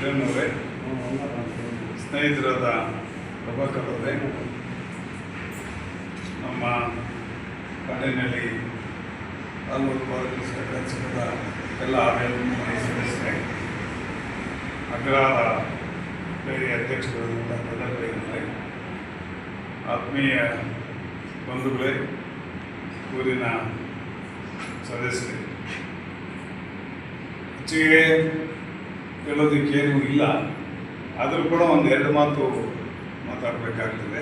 ಕಿರಣ್ ಅವರೇ ಸ್ನೇಹಿತರಾದ ಪ್ರಭಾಕರ್ ಅವರೇ ನಮ್ಮ ಕಾಡಿನಲ್ಲಿ ತಾಲೂಕು ಸಹಕಾರ ಸಂಘದ ಎಲ್ಲ ಸದಸ್ಯರೇ, ಅಗ್ರಹಾರ ಡೈರಿ ಅಧ್ಯಕ್ಷರಾದಂಥ ಪ್ರಧಾನಮಂತ್ರಿಗಳೇ ಆತ್ಮೀಯ ಬಂಧುಗಳೇ, ಊರಿನ ಸದಸ್ಯರೇ. ಹೆಚ್ಚಿಗೆ ಹೇಳೋದಕ್ಕೇನು ಇಲ್ಲ. ಆದರೂ ಕೂಡ ಒಂದು ಎರಡು ಮಾತು ಮಾತಾಡಬೇಕಾಗ್ತದೆ.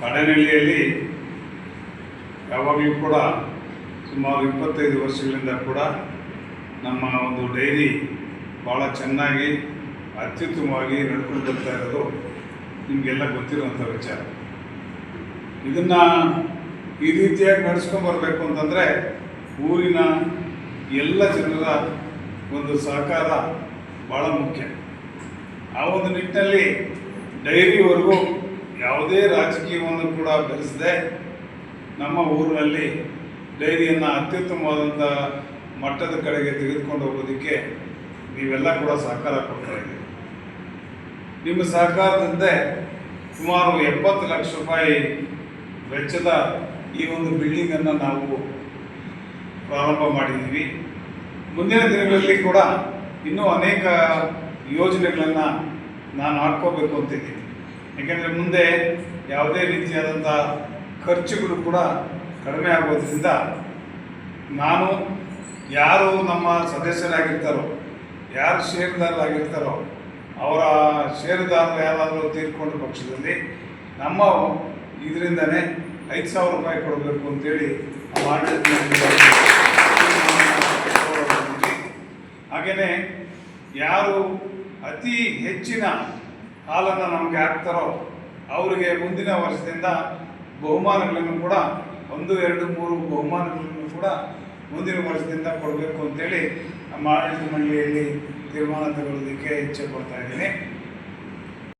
ಪಡನಹಳ್ಳಿಯಲ್ಲಿ ಯಾವಾಗಲೂ ಕೂಡ ಸುಮಾರು ಇಪ್ಪತ್ತೈದು ವರ್ಷಗಳಿಂದ ಕೂಡ ನಮ್ಮ ಒಂದು ಡೈರಿ ಭಾಳ ಚೆನ್ನಾಗಿ, ಅತ್ಯುತ್ತಮವಾಗಿ ನಡ್ಕೊಂಡು ಬರ್ತಾ ಇರೋದು ನಿಮಗೆಲ್ಲ ಗೊತ್ತಿರುವಂಥ ವಿಚಾರ. ಇದನ್ನು ಈ ರೀತಿಯಾಗಿ ನಡೆಸ್ಕೊಂಡು ಬರಬೇಕು ಅಂತಂದರೆ ಊರಿನ ಎಲ್ಲ ಜನರ ಒಂದು ಸಹಕಾರ ಭಾಳ ಮುಖ್ಯ. ಆ ಒಂದು ನಿಟ್ಟಿನಲ್ಲಿ ಡೈರಿವರೆಗೂ ಯಾವುದೇ ರಾಜಕೀಯವನ್ನು ಕೂಡ ಬೆರೆಸದೆ ನಮ್ಮ ಊರಿನಲ್ಲಿ ಡೈರಿಯನ್ನು ಅತ್ಯುತ್ತಮವಾದಂಥ ಮಟ್ಟದ ಕಡೆಗೆ ತೆಗೆದುಕೊಂಡು ಹೋಗೋದಕ್ಕೆ ನೀವೆಲ್ಲ ಕೂಡ ಸಹಕಾರ ಕೊಡ್ತಾ ಇದ್ದೀವಿ ನಿಮ್ಮ ಸಹಕಾರದಂತೆ ಸುಮಾರು ಎಪ್ಪತ್ತು ಲಕ್ಷ ರೂಪಾಯಿ ವೆಚ್ಚದ ಈ ಒಂದು ಬಿಲ್ಡಿಂಗನ್ನು ನಾವು ಪ್ರಾರಂಭ ಮಾಡಿದ್ದೀವಿ. ಮುಂದಿನ ದಿನಗಳಲ್ಲಿ ಕೂಡ ಇನ್ನೂ ಅನೇಕ ಯೋಜನೆಗಳನ್ನು ನಾನು ಆಡ್ಕೋಬೇಕು ಅಂತಿದ್ದೀನಿ. ಯಾಕೆಂದರೆ ಮುಂದೆ ಯಾವುದೇ ರೀತಿಯಾದಂಥ ಖರ್ಚುಗಳು ಕೂಡ ಕಡಿಮೆ ಆಗೋದ್ರಿಂದ ನಾನು ಯಾರು ನಮ್ಮ ಸದಸ್ಯರಾಗಿರ್ತಾರೋ, ಯಾರು ಷೇರುದಾರರಾಗಿರ್ತಾರೋ ಅವರ ಷೇರುದಾರರು ಯಾರಾದರೂ ತೀರ್ಕೊಂಡ ಪಕ್ಷದಲ್ಲಿ ನಮ್ಮ ಇದರಿಂದನೇ ಐದು ಸಾವಿರ ರೂಪಾಯಿ ಕೊಡಬೇಕು ಅಂತೇಳಿ ಆಡಳಿತ ಹಾಗೆಯೇ ಯಾರು ಅತಿ ಹೆಚ್ಚಿನ ಹಾಲನ್ನು ನಮಗೆ ಹಾಕ್ತಾರೋ ಅವರಿಗೆ ಮುಂದಿನ ವರ್ಷದಿಂದ ಬಹುಮಾನಗಳನ್ನು ಕೂಡ ಒಂದು, ಎರಡು, ಮೂರು ಬಹುಮಾನಗಳನ್ನು ಕೂಡ ಮುಂದಿನ ವರ್ಷದಿಂದ ಕೊಡಬೇಕು ಅಂತೇಳಿ ನಮ್ಮ ಆಡಳಿತ ಮಂಡಳಿಯಲ್ಲಿ ತೀರ್ಮಾನ ತಗೊಳ್ಳೋದಕ್ಕೆ ಇಚ್ಛೆ ಪಡ್ತಾ ಇದ್ದೀನಿ.